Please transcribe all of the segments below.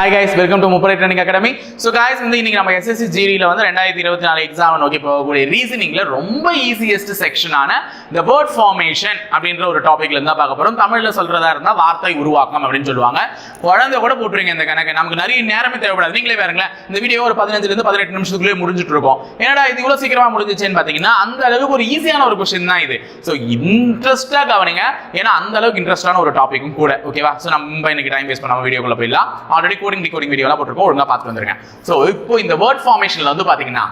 Hi guys welcome to முப்பரை training academy so guys வந்து இன்னைக்கு நம்ம எஸ்எஸ்சி ஜிடியில் வந்து ரெண்டாயிரத்தி இருபத்தி நாலு எக்ஸாம் நோக்கி போகக்கூடிய ரீசனிங்ல ரொம்ப ஈஸியஸ்ட் செக்ஷனான த வேர்ட் ஃபார்மேஷன் அப்படின்ற ஒரு டாபிக்ல இருந்தா பார்க்க போறோம். தமிழ்ல சொல்றதா இருந்தா வார்த்தை உருவாக்கம் அப்படின்னு சொல்லுவாங்க. குழந்தை கூட போட்டுருங்க இந்த கணக்கு. நமக்கு நிறைய நேரமே தேவைப்படாது. நீங்களே பாருங்களேன் இந்த வீடியோ ஒரு பதினஞ்சுல இருந்து பதினெட்டு நிமிஷத்துக்குள்ளே முடிஞ்சிட்டு இருக்கும். என்னடா இது இவ்வளவு சீக்கிரமா முடிஞ்சிச்சேன்னு பாத்தீங்கன்னா அந்த அளவுக்கு ஒரு ஈஸியான ஒரு கொஸ்டின் தான் இது. ஸோ இன்ட்ரெஸ்டா கவனிங்க. ஏன்னா அந்த அளவுக்கு இன்ட்ரெஸ்டான ஒரு டாபிக்கும் கூட. ஓகேவா ஸோ நம்ம இன்னைக்கு டைம் வேஸ்ட் பண்ணாம வீடியோக்குள்ள போயிடலாம். ஆல்ரெடி கூட கோடிங் டிகோடிங் வீடியோலாம் போட்டிருக்கோம். ஒழுங்காக பார்த்து வந்துருங்க. ஸோ இப்போ இந்த வேர்ட் ஃபார்மேஷனில் வந்து பார்த்தீங்கன்னா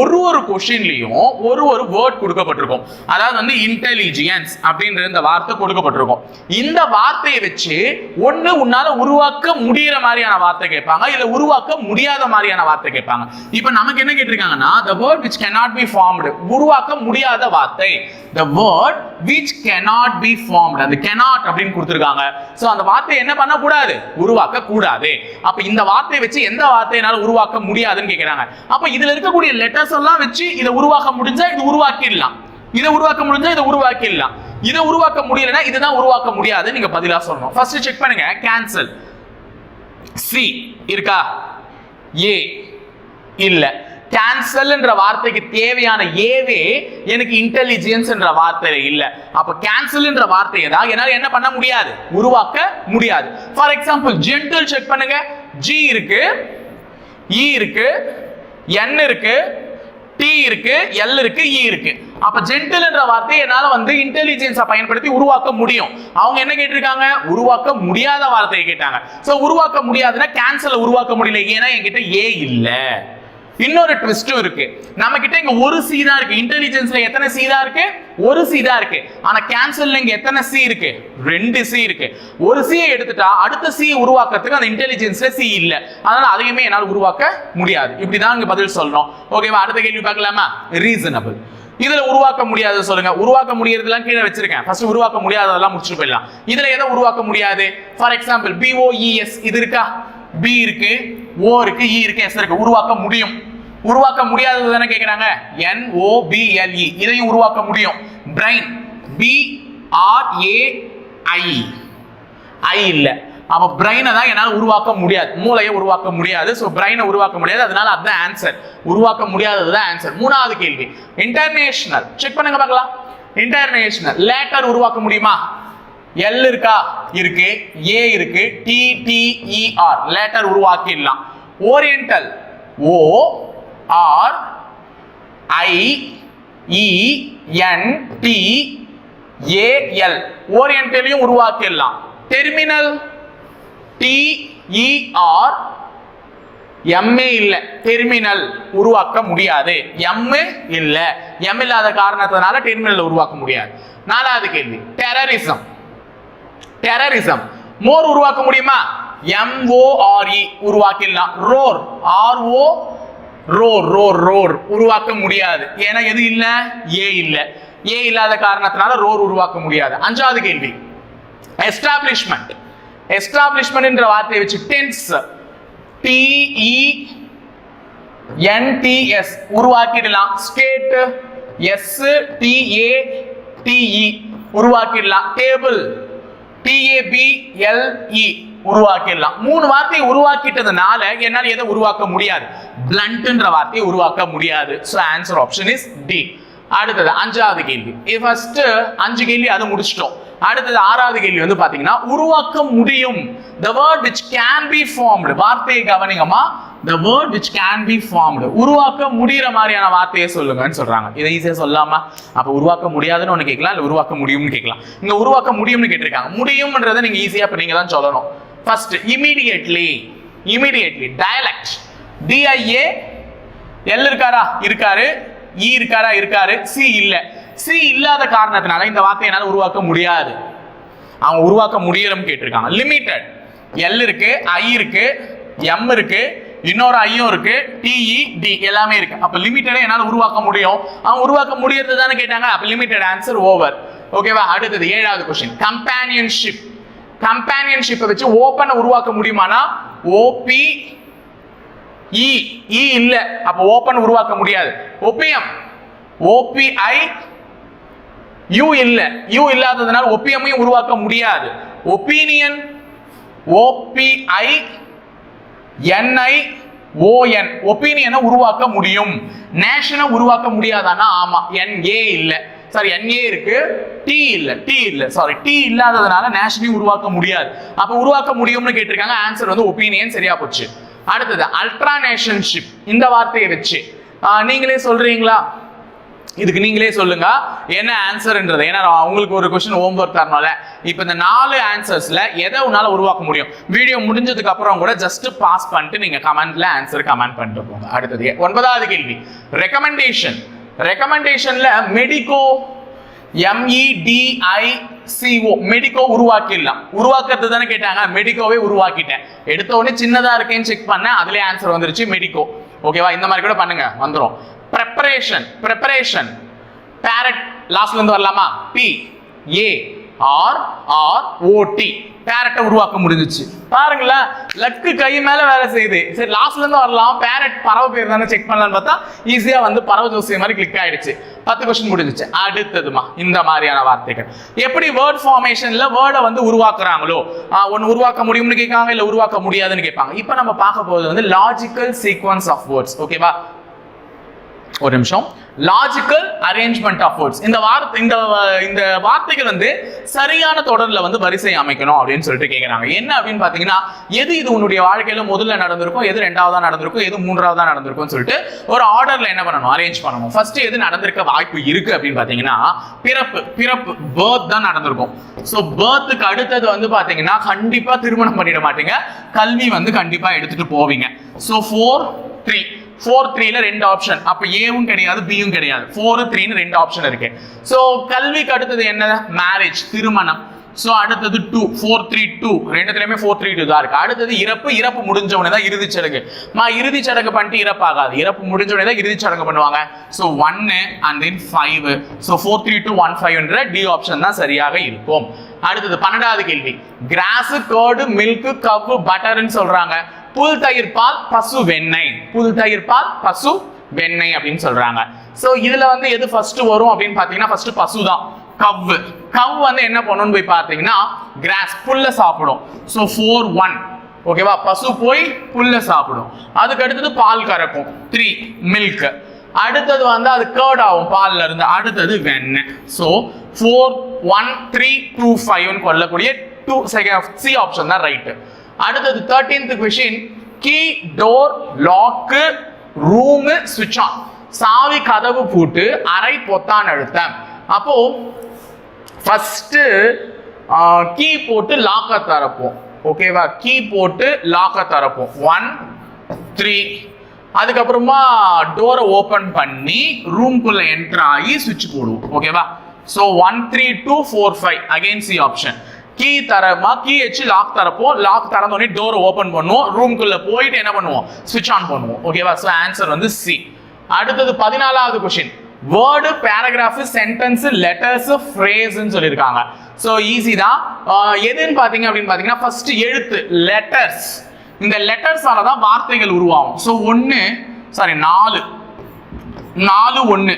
ஒரு ஒரு கொஷின்லையும் ஒரு ஒரு வேர்ட் கொடுக்கப்பட்டிருக்கும். அதாவது வந்து இன்டெலிஜியன்ஸ் அப்படின்ற இந்த வார்த்தை கொடுக்கப்பட்டிருக்கும். இந்த வார்த்தையை வச்சு ஒன்று உன்னால உருவாக்க முடிகிற மாதிரியான வார்த்தை கேட்பாங்க இல்லை உருவாக்க முடியாத மாதிரியான வார்த்தை கேட்பாங்க. இப்போ நமக்கு என்ன கேட்டிருக்காங்கன்னா the word which can not be formed உருவாக்க முடியாத வார்த்தை. The word which cannot be formed அந்த கெனாட் அப்படின்னு கொடுத்துருக்காங்க. ஸோ அந்த வார்த்தையை என்ன பண்ணக்கூடாது? உருவாக்க கூடாது அப்போ இந்த வார்த்தையை வச்சு எந்த வார்த்தையினால உருவாக்க முடியாதுன்னு கேட்குறாங்க அப்போ இதில் இருக்கக்கூடிய லெட்டர்ஸ் எல்லாம் வச்சு இதை உருவாக்க முடிஞ்சா இது உருவாக்கிடலாம். இதை உருவாக்க முடிஞ்சா இதை உருவாக்கிடலாம். இதை உருவாக்க முடியலன்னா இதுதான் உருவாக்க முடியாது நீங்க பதிலாக சொல்லணும். ஃபர்ஸ்ட் செக் பண்ணுங்க. கேன்சல் சி இருக்கா? ஏ இல்லை. கேன்சல்ன்ற வார்த்தைக்கு தேவையான ஏவே எனக்கு இன்டெலிஜென்ஸ் என்ற வார்த்தை இல்ல. அப்ப கேன்சல்ன்ற வார்த்தையை தான் என்னால என்ன பண்ண முடியாது? உருவாக்க முடியாது. ஃபார் எக்ஸாம்பிள் ஜென்டல் செக் பண்ணுங்க. ஜி இருக்கு இ இருக்கு என் இருக்கு டி இருக்கு எல் இருக்கு இ இருக்கு. அப்ப ஜென்டில் என்ற வார்த்தையை என்னால வந்து இன்டெலிஜென்ஸை பயன்படுத்தி உருவாக்க முடியும். அவங்க என்ன கேட்டிருக்காங்க? உருவாக்க முடியாத வார்த்தையை கேட்டாங்க. சோ உருவாக்க முடியாதுன்னா கேன்சல் உருவாக்க முடியல. ஏன்னா என்கிட்ட ஏ இல்லை. இன்னொரு ட்விஸ்டும் இருக்கு. நம்ம கிட்ட இங்க ஒரு சி தான் இருக்கு. இன்டெலிஜென்ஸ்ல எத்தனை சி தான் இருக்கு? ஒரு சி தான் இருக்கு. ஆனா கேன்சல்ல இங்க எத்தனை சி இருக்கு? ரெண்டு சி இருக்கு. ஒரு சியை எடுத்துட்டா அடுத்த சி உருவாக்குறதுக்கு அந்த இன்டெலிஜென்ஸ்ல சி இல்ல. அதனால அதையுமே என்னால் உருவாக்க முடியாது. இப்படிதான் இங்க பதில் சொல்லணும் ஓகேவா அடுத்த கேள்வி பார்க்கலாமா? ரீசனபிள் இதுல உருவாக்க முடியாத சொல்லுங்க. உருவாக்க முடியறதுலாம் கீழே வச்சிருக்கேன். ஃபர்ஸ்ட் உருவாக்க முடியாததெல்லாம் முடிச்சுட்டு போயிடலாம். இதுல எதை உருவாக்க முடியாது? ஃபார் எக்ஸாம்பிள் பிஓஇஎஸ் இது இருக்கா? பி இருக்கு ஓ இருக்கு இ இருக்கு எஸ் இருக்கு. உருவாக்க முடியும். உருவாக்க முடியாதது தானே கேட்குறாங்க என் ஓ இதையும் உருவாக்க முடியும். Brain B R A I I இல்ல. அப்ப பிரைனை தான் என்னால் உருவாக்க முடியாது. மூளையை உருவாக்க முடியாது. ஸோ பிரைனை உருவாக்க முடியாது. அதனால அதுதான் ஆன்சர் உருவாக்க முடியாதது தான் ஆன்சர் மூணாவது கேள்வி. இன்டர்நேஷனல் செக் பண்ணுங்க பார்க்கலாம். இன்டர்நேஷனல் லேட்டர் உருவாக்க முடியுமா? எல் இருக்கா? இருக்கு. ஏ இருக்கு. T letter உருவாக்கிடலாம். Oriental O R I E N T A L ஓரியன்டலையும் உருவாக்கிடலாம். Terminal T E R M A இல்லை. டெர்மினல் உருவாக்க முடியாது. எம்மு இல்லை. எம் இல்லாத காரணத்தினால டெர்மினல் உருவாக்க முடியாது. நாலாவது கேள்வி. டெரரிசம் டெரரிசம் மோர் உருவாக்க முடியுமா? M O R E உருவாக்கிடலாம். Roar R O roar roar roar உருவாக்க முடியாது. ஏன்னா எது இல்லை? ஏ இல்லை. ஏ இல்லாத காரணத்தினால ரோர் உருவாக்க முடியாது. அஞ்சாவது கேள்வி. எஸ்டாப்ளிஷ்மெண்ட் எஸ்டாப்ளிஷ்மெண்ட் என்ற வார்த்தையை வச்சு tents T E N T S உருவாக்கிடலாம். State S T A T E உருவாக்கிடலாம். Table T A B L E உருவாக்கிடலாம். மூணு வார்த்தையை உருவாக்கிட்டதுனால என்னால் எதை உருவாக்க முடியாது? பிளண்ட்ன்ற வார்த்தையை உருவாக்க முடியாது. So answer option is D அடுத்தது அஞ்சாவது கேள்வி. ஃபர்ஸ்ட் அஞ்சு கேள்வி அதை முடிச்சிட்டோம். அடுத்தது ஆறாவது கேள்வி வந்து பாத்தீங்கன்னா உருவாக்க முடியும். The word which can be formed வார்த்தையை கவனிங்கம்மா. The word which can be formed உருவாக்க முடியற மாதிரியான வார்த்தையை சொல்லுங்கன்னு சொல்றாங்க. இதை ஈஸியா சொல்லாமா அப்ப உருவாக்க முடியாதுன்னு ஒண்ணு கேட்கலாம் இல்ல உருவாக்க முடியும்னு கேட்கலாம். இங்க உருவாக்க முடியும்னு கேட்டிருக்காங்க. முடியும்ன்றதை நீங்க ஈஸியா இப்ப நீங்க தான் சொல்லணும். First immediately immediately dialect D I A L இருக்காரா? இருக்காரு. இ இருக்காரா? இருக்காரு. சி இல்லை. சி இல்லாத காரணத்தினால இந்த வார்த்தையை என்னால் உருவாக்க முடியாது. அவன் உருவாக்க முடியலன்னு கேட்டிருக்காங்க. லிமிட்டட் எல் இருக்கு ஐ இருக்கு எம் இருக்கு இன்னொரு ஐயும் இருக்கு டிஇ டி e, எல்லாமே இருக்கு. அப்ப லிமிட்டடே என்னால் உருவாக்க முடியும்? அவன் உருவாக்க முடியறது தானே கேட்டாங்க. அப்ப லிமிட்டட் ஆன்சர் ஓவர் ஓகேவா அடுத்தது ஏழாவது கொஸ்டின் கம்பானியன்ஷிப் கம்பேனியன்ஷிப்பை வச்சு ஓப்பனை உருவாக்க முடியுமானா? ஓபி இ இ இல்ல. அப்ப ஓபன் உருவாக்க முடியாது. Opium. O P I U இல்ல. யூ இல்லாததுனால ஒப்பியமையும் உருவாக்க முடியாது. Opinion O P I N I O N ஒப்பீனியனை உருவாக்க முடியும். நேஷனை உருவாக்க முடியாதானா? ஆமா. ஏ இல்லை. சாரி என்ஏ இருக்கு. டி இல்ல டி இல்ல. சாரி டி இல்லாததுனால நேஷனையும் உருவாக்க முடியாது. அப்ப உருவாக்க முடியும்னு கேட்டிருக்காங்க. ஆன்சர் வந்து ஒப்பீனியன் சரியா போச்சு. அடுத்தது அல்ட்ரா நேஷன்ஷிப் இந்த வார்த்தையை வச்சு. நீங்களே சொல்றீங்களா? இதுக்கு நீங்களே சொல்லுங்க. என்ன ஆன்சர்ன்றது ஏன்னா உங்களுக்கு ஒரு கொஸ்டின் ஹோம்ஒர்க் தரணும்ல. இப்போ இந்த நாலு ஆன்சர்ஸ்ல எதை உன்னால உருவாக்க முடியும்? வீடியோ முடிஞ்சதுக்கு அப்புறம் கூட ஜஸ்ட் பாஸ் பண்ணிட்டு நீங்க கமெண்ட்ல ஆன்சர் கமெண்ட் பண்ணிட்டு போங்க. அடுத்தது ஒன்பதாவது கேள்வி. Recommendation ரெக்கமெண்டேஷன்ல medico M E D I C O medico உருவாக்கிடலாம். உருவாக்குறது தானே கேட்டாங்க. மெடிக்கோவே உருவாக்கிட்டேன். எடுத்த உடனே சின்னதா இருக்கேன்னு செக் பண்ணேன். அதுலேயே ஆன்சர் வந்துருச்சு மெடிக்கோ ஓகேவா இந்த மாதிரி கூட பண்ணுங்க. வந்துடும் ப்ரெப்பரேஷன் ப்ரெப்பரேஷன் பேரட் லாஸ்ட்ல இருந்து வரலாமா? பி ஏ ஆர் ஆர் ஓடி பேரட்டை உருவாக்க முடிஞ்சிச்சு. பாருங்களேன் லக்கு கை மேல வேலை செய்யுது. சரி லாஸ்ட்ல இருந்து வரலாம். பேரட் பறவை பேர் தானே செக் பண்ணலாம்னு பார்த்தா ஈஸியா வந்து பறவை ஜோசிய மாதிரி கிளிக் ஆயிடுச்சு. பத்து கொஸ்டின் முடிஞ்சிச்சு. அடுத்ததுமா இந்த மாதிரியான வார்த்தைகள். எப்படி வேர்ட் ஃபார்மேஷன்ல வேர்டை வந்து உருவாக்குறாங்களோ? ஒன்னு உருவாக்க முடியும்னு கேட்காங்க இல்ல உருவாக்க முடியாதுன்னு கேட்பாங்க. இப்போ நம்ம பார்க்க போகிறது வந்து லாஜிக்கல் சீக்வன்ஸ் ஆஃப் வேர்ட்ஸ் ஓகேவா ஒரு நிமிஷம். லாஜிக்கல் அரேஞ்ச்மெண்ட் ஆஃப் வேர்ட்ஸ் இந்த வார்த்தை இந்த இந்த வார்த்தைகள் வந்து சரியான தொடரில் வந்து வரிசை அமைக்கணும் அப்படின்னு சொல்லிட்டு கேட்குறாங்க என்ன அப்படின்னு பார்த்தீங்கன்னா எது இது உன்னுடைய வாழ்க்கையில் முதல்ல நடந்திருக்கும் எது ரெண்டாவதாக நடந்திருக்கும் எது மூன்றாவதாக நடந்திருக்கும்னு சொல்லிட்டு ஒரு ஆர்டரில் என்ன பண்ணணும்? அரேஞ்ச் பண்ணணும். ஃபர்ஸ்ட் எது நடந்திருக்க வாய்ப்பு இருக்கு அப்படின்னு பார்த்தீங்கன்னா பிறப்பு பிறப்பு பேர்த் தான் நடந்திருக்கும். ஸோ பேர்த்துக்கு அடுத்தது வந்து பார்த்தீங்கன்னா கண்டிப்பாக திருமணம் பண்ணிட மாட்டீங்க. கல்வி வந்து கண்டிப்பாக எடுத்துட்டு போவீங்க. ஸோ ஃபோர் த்ரீ ஃபோர் த்ரீல ரெண்டு ஆப்ஷன் அப்ப ஏவும் கிடையாது பியும் கிடையாது. ஃபோர் த்ரீன்னு ரெண்டு ஆப்ஷன் இருக்கு. ஸோ கல்விக்கு அடுத்தது என்ன மேரேஜ் திருமணம். ஸோ அடுத்தது டூ ஃபோர் த்ரீ டூ ரெண்டுத்துலயுமே ஃபோர் த்ரீ டூ தான் இருக்கு. அடுத்தது இறப்பு. இறப்பு முடிஞ்ச உடனே தான் இறுதிச் சடங்கு. மா இறுதிச் சடங்கு பண்ணிட்டு இறப்பாகாது. இறப்பு முடிஞ்ச உடனே தான் இறுதிச் சடங்கு பண்ணுவாங்க. ஸோ ஒன்னு and then five so four three two one ஃபைவ்ன்ற D option தான் சரியாக இருக்கும். அடுத்தது பன்னெண்டாவது கேள்வி. கிராஸ் கேர்டு மில்க் கவ்வு பட்டர்ன்னு சொல்றாங்க. புல் தயிர் பால் பசு வெண்ணெய். புல் தயிர் பால் பசு வெண்ணெய் அப்படின்னு சொல்றாங்க. சோ இதுல வந்து எது ஃபர்ஸ்ட் வரும் அப்படின்னு பாத்தீங்கன்னா ஃபர்ஸ்ட் பசு தான் கவ்வு கவ் வந்து என்ன பண்ணும்னு போய் பாத்தீங்கன்னா கிராஸ் புல்ல சாப்பிடும். சோ ஃபோர் ஒன் ஓகேவா பசு போய் புல்ல சாப்பிடும். அதுக்கு அடுத்தது பால் கறக்கும். த்ரீ மில்க் அடுத்தது வந்து அது கேர்ட் ஆகும் பால்ல இருந்து. அடுத்தது வெண்ணெய். So four one three two ஃபைவ்னு கொள்ளக்கூடிய டூ செகண்ட் சி ஆப்ஷன் தான் ரைட்டு அடுத்தது thirteenth question key door lock room சுவிட்ச் ஆன் சாவி கதவு பூட்டு அரை பொத்தான் அழுத்தம். அப்போ ஃபர்ஸ்ட் கீ போட்டு லாக்க திறப்போம். ஓகேவா கீ போட்டு லாக்க திறப்போம். ஒன் த்ரீ அதுக்கப்புறமா டோரை ஓபன் பண்ணி ரூம்குள்ள என்டர் ஆகி சுவிட்ச் போடுவோம். ஓகேவா so one three two four five again C option key தரமா கீ வச்சு லாக் தரப்போம் லாக் திறந்தோடனே டோர் ஓப்பன் பண்ணுவோம். ரூம்குள்ள போயிட்டு என்ன பண்ணுவோம்? சுவிட்ச் ஆன் பண்ணுவோம். ஓகேவா ஸோ ஆன்சர் வந்து சி அடுத்தது பதினாலாவது question word paragraph sentence letters ஃப்ரேஸ்ன்னு சொல்லியிருக்காங்க. ஸோ ஈஸி தான். எதுன்னு பார்த்தீங்க அப்படின்னு பார்த்தீங்கன்னா ஃபர்ஸ்ட் எழுத்து லெட்டர்ஸ் இந்த லெட்டர்ஸால தான் வார்த்தைகள் உருவாகும். ஸோ ஒன்று சாரி நாலு. நாலு ஒன்று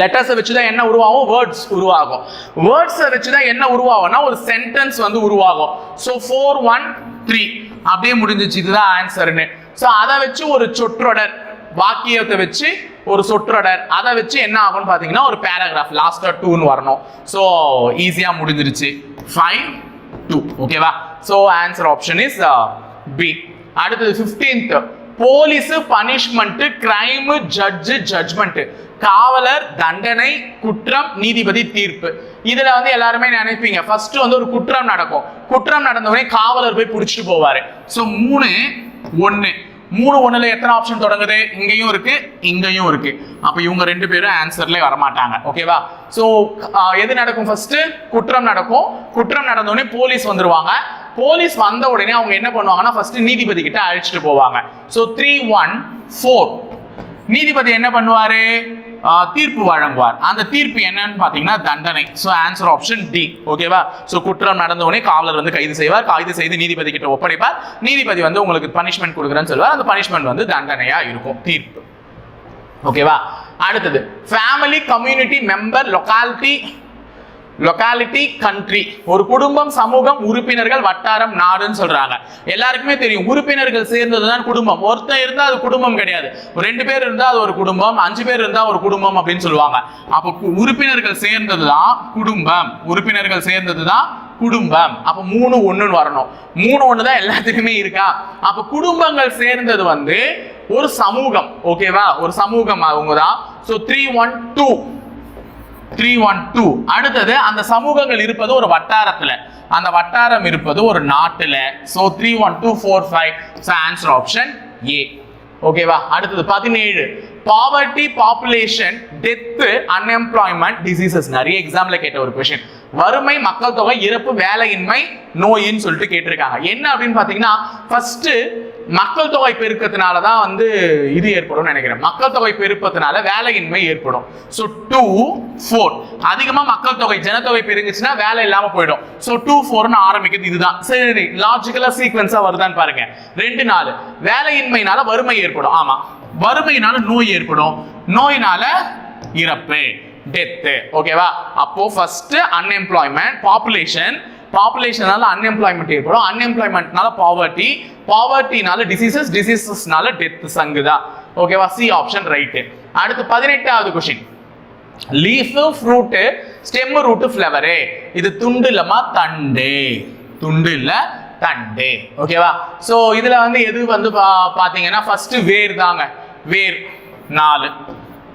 லெட்டர்ஸை வச்சு தான் என்ன உருவாகும்? வேர்ட்ஸ் உருவாகும். வேர்ட்ஸை வச்சு தான் என்ன உருவாகும்னா ஒரு சென்டென்ஸ் வந்து உருவாகும். ஸோ ஃபோர் ஒன் த்ரீ அப்படியே முடிஞ்சிச்சு. இதுதான் ஆன்சர்னு ஸோ அதை வச்சு ஒரு சொற்றொடர். வாக்கியத்தை வச்சு ஒரு சொற்றொடர். அதை வச்சு என்ன ஆகும்னு பார்த்தீங்கன்னா ஒரு பேராகிராஃப் லாஸ்ட்டாக டூன்னு வரணும். ஸோ ஈஸியாக முடிஞ்சிருச்சு. ஃபைவ் டூ ஓகேவா so answer option is B அடுத்தது fifteenth police punishment crime judge judgment காவலர் தண்டனை குற்றம் நீதிபதி தீர்ப்பு. இதுல வந்து எல்லாருமே நினைப்பீங்க. ஃபர்ஸ்ட் வந்து ஒரு குற்றம் நடக்கும். குற்றம் நடந்த உடனே காவலர் போய் பிடிச்சிட்டு போவாரு. ஸோ மூணு ஒன்னு மூணு ஒண்ணுல எத்தனை ஆப்ஷன் தொடங்குது? இங்கேயும் இருக்கு இங்கேயும் இருக்கு. அப்ப இவங்க ரெண்டு பேரும் ஆன்சர்ல வரமாட்டாங்க. ஓகேவா சோ எது நடக்கும் ஃபர்ஸ்ட் குற்றம் நடக்கும். குற்றம் நடந்த உடனே போலீஸ் வந்துருவாங்க. போலீஸ் வந்த உடனே அவங்க என்ன பண்ணுவாங்கன்னா ஃபர்ஸ்ட் நீதிபதி கிட்ட அழைச்சிட்டு போவாங்க. சோ த்ரீ ஒன் ஃபோர் நீதிபதி என்ன பண்ணுவாரு? தீர்ப்பு வழங்குவார். அந்த தீர்ப்பு என்னன்னு பாத்தீங்கன்னா தண்டனை. சோ ஆன்சர் ஆப்ஷன் டி ஓகேவா சோ குற்றம் நடந்த உடனே காவலர் வந்து கைது செய்வார். கைது செய்து நீதிபதி கிட்ட ஒப்படைப்பார். நீதிபதி வந்து உங்களுக்கு பனிஷ்மெண்ட் கொடுக்குறேன்னு சொல்லுவார். அந்த பனிஷ்மெண்ட் வந்து தண்டனையா இருக்கும். தீர்ப்பு. ஓகேவா அடுத்தது family community member locality locality country ஒரு குடும்பம் சமூகம் உறுப்பினர்கள் வட்டாரம் நாடுன்னு சொல்றாங்க. எல்லாருக்குமே தெரியும். உறுப்பினர்கள் சேர்ந்ததுதான் குடும்பம். ஒருத்தன் இருந்தா அது குடும்பம் கிடையாது. ரெண்டு பேர் இருந்தா அது ஒரு குடும்பம். அஞ்சு பேர் இருந்தா ஒரு குடும்பம் அப்படின்னு சொல்லுவாங்க. அப்போ உறுப்பினர்கள் உறுப்பினர்கள் சேர்ந்ததுதான் குடும்பம். உறுப்பினர்கள் சேர்ந்ததுதான் குடும்பம். அப்ப மூணு ஒண்ணுன்னு வரணும். மூணு ஒன்று தான் எல்லாத்துக்குமே இருக்கா? அப்ப குடும்பங்கள் சேர்ந்தது வந்து ஒரு சமூகம். ஓகேவா ஒரு சமூகம்? அவங்க தான் so three one two three one two அடுத்தது அந்த சமூகங்கள் இருப்பது ஒரு வட்டாரத்தில். அந்த வட்டாரம் இருப்பது ஒரு நாட்டில். So three one two four five so answer option A ஓகேவா அடுத்தது பதினேழு. Poverty population death unemployment diseases நிறைய எக்ஸாம்ல கேட்ட ஒரு கொஷின் வறுமை மக்கள் தொகை இறப்பு வேலையின்மை நோயின்னு சொல்லிட்டு கேட்டிருக்காங்க. என்ன அப்படின்னு பாத்தீங்கன்னா ஃபஸ்ட்டு மக்கள் தொகை பெருக்கத்தினால தான் வந்து இது ஏற்படும் நினைக்கிறேன். மக்கள் தொகை பெருக்கத்தினால வேலையின்மை ஏற்படும். ஸோ டூ ஃபோர் அதிகமாக மக்கள் தொகை ஜனத்தொகை பெருங்குச்சுன்னா வேலை இல்லாம போயிடும். ஸோ டூ ஃபோர்னு ஆரம்பிக்கிறது இதுதான். சரி லாஜிக்கலா சீக்வன்ஸா வருதான்னு பாருங்க. ரெண்டு நாள் வேலையின்மைனால வறுமை ஏற்படும். ஆமா. வறுமையினால நோய் ஏற்படும். நோயினால இறப்பு. டெத்து ஓகேவா அப்போ ஃபர்ஸ்ட் அன்எம்ப்ளாய்மெண்ட் பாப்புலேஷன் பாப்புலேஷனால அன்எம்ப்ளாய்மெண்ட் ஏற்படும். அன்எம்ப்ளாய்மெண்ட்னால பாவர்ட்டி பாவர்ட்டினால டிசீசஸ் டிசீசஸ்னால டெத் சங்குதா ஓகேவா சி ஆப்ஷன் ரைட்டு அடுத்து பதினெட்டாவது question leaf fruit stem root flower இது துண்டு இல்லமா தண்டு? துண்டு. இல்ல தண்டு ஓகேவா சோ இதுல வந்து எது வந்து பா- பாத்தீங்கன்னா ஃபர்ஸ்ட் வேர் தாங்க. வேர் நாலு.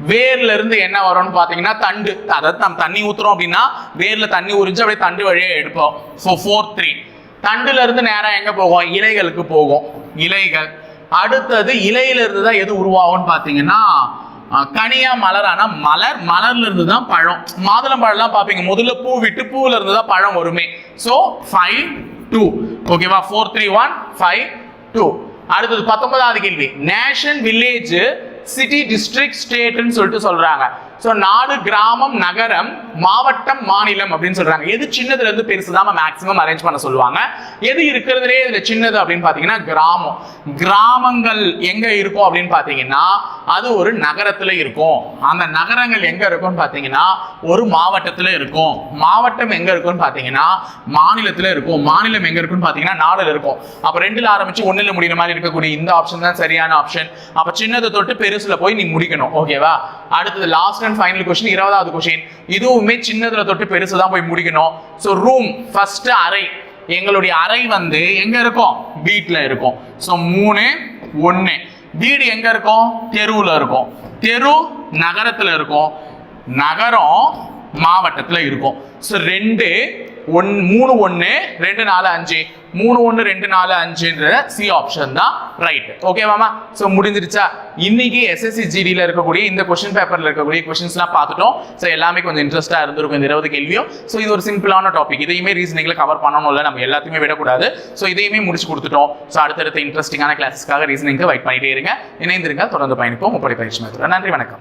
வேர்ல இருந்து என்ன வரும்னு பாத்தீங்கன்னா தண்டு. அதாவது நம்ம தண்ணி ஊத்துறோம் அப்படின்னா வேர்ல தண்ணி உறிஞ்சு அப்படியே தண்டு வழியே எடுப்போம். ஸோ ஃபோர் த்ரீ தண்டுல இருந்து நேரம் எங்க போகும்? இலைகளுக்கு போகும். இலைகள். அடுத்தது இலையில இருந்து தான் எது உருவாகும்னு பாத்தீங்கன்னா கனியா மலர் ஆனா மலர். மலர்ல இருந்து தான் பழம். மாதுளம் பழம்லாம் பாப்பீங்க. முதல்ல பூ விட்டு பூவுல இருந்து தான் பழம் வருமே. ஸோ ஃபைவ் டூ ஓகேவா four three one five two அடுத்தது பத்தொன்பதாவது கேள்வி. நேஷன் வில்லேஜ் சிட்டி டிஸ்ட்ரிக்ட் ஸ்டேட்னு சொல்லிட்டு சொல்றாங்க. ஸோ நாடு கிராமம் நகரம் மாவட்டம் மாநிலம் அப்படின்னு சொல்றாங்க. எது சின்னதுல இருந்து பெருசு தான் மேக்ஸிமம் அரேஞ்ச் பண்ண சொல்லுவாங்க. எது இருக்கிறதுலே இதுல சின்னது அப்படின்னு பாத்தீங்கன்னா கிராமம். கிராமங்கள் எங்க இருக்கும் அப்படின்னு பாத்தீங்கன்னா அது ஒரு நகரத்துல இருக்கும். அந்த நகரங்கள் எங்க இருக்கும்னு பாத்தீங்கன்னா ஒரு மாவட்டத்துல இருக்கும். மாவட்டம் எங்க இருக்கும்னு பாத்தீங்கன்னா மாநிலத்துல இருக்கும். மாநிலம் எங்க இருக்கும்னு பாத்தீங்கன்னா நாடுல இருக்கும். அப்ப ரெண்டுல ஆரம்பிச்சு ஒண்ணுல முடிகிற மாதிரி இருக்கக்கூடிய இந்த ஆப்ஷன் தான் சரியான ஆப்ஷன் அப்ப சின்னதை தொட்டு பெருசுல போய் நீ முடிக்கணும். ஓகேவா அடுத்தது லாஸ்ட் அண்ட் ஃபைனல் கொஸ்டின் இருபதாவது கொஸ்டின் இதுவுமே சின்னதுல தொட்டு பெருசு தான் போய் முடிக்கணும். ஸோ ரூம் ஃபர்ஸ்ட் அறை. எங்களுடைய அறை வந்து எங்க இருக்கும்? வீட்டில் இருக்கும். ஸோ மூணு ஒன்று வீடு எங்க இருக்கும்? தெருவுல இருக்கும். தெரு நகரத்துல இருக்கும். நகரம் மாவட்டத்தில் இருக்கும். ஸோ ரெண்டு ஒன் மூணு ஒன்று ரெண்டு நாலு அஞ்சு. மூணு ஒன்று ரெண்டு நாலு அஞ்சுன்ற சி ஆப்ஷன் தான் ரைட் ஓகேவாமா ஸோ முடிஞ்சிருச்சா? இன்னைக்கு எஸ்எஸ்சி ஜிடியில் இருக்கக்கூடிய இந்த கொஸ்டின் பேப்பரில் இருக்கக்கூடிய கொஸ்டின்ஸ்லாம் பார்த்துட்டோம். ஸோ எல்லாமே கொஞ்சம் இன்ட்ரெஸ்ட்டாக இருந்திருக்கும் இந்த இருபது கேள்வியும். ஸோ இது ஒரு சிம்பிளான டாபிக் இதையுமே ரீசனிங்கில் கவர் பண்ணணும்ல நம்ம எல்லாத்தையுமே விடக்கூடாது. ஸோ இதையுமே முடிச்சு கொடுத்துட்டோம். ஸோ அடுத்தடுத்த இன்ட்ரெஸ்டிங்கான கிளாஸஸ்க்காக ரீசனிங்க்கு வெயிட் பண்ணிட்டே இருங்க. இணைந்திருங்க தொடர்ந்து பயணிப்போம். முப்படை பயிற்சி மேற்கொள்ள நன்றி வணக்கம்.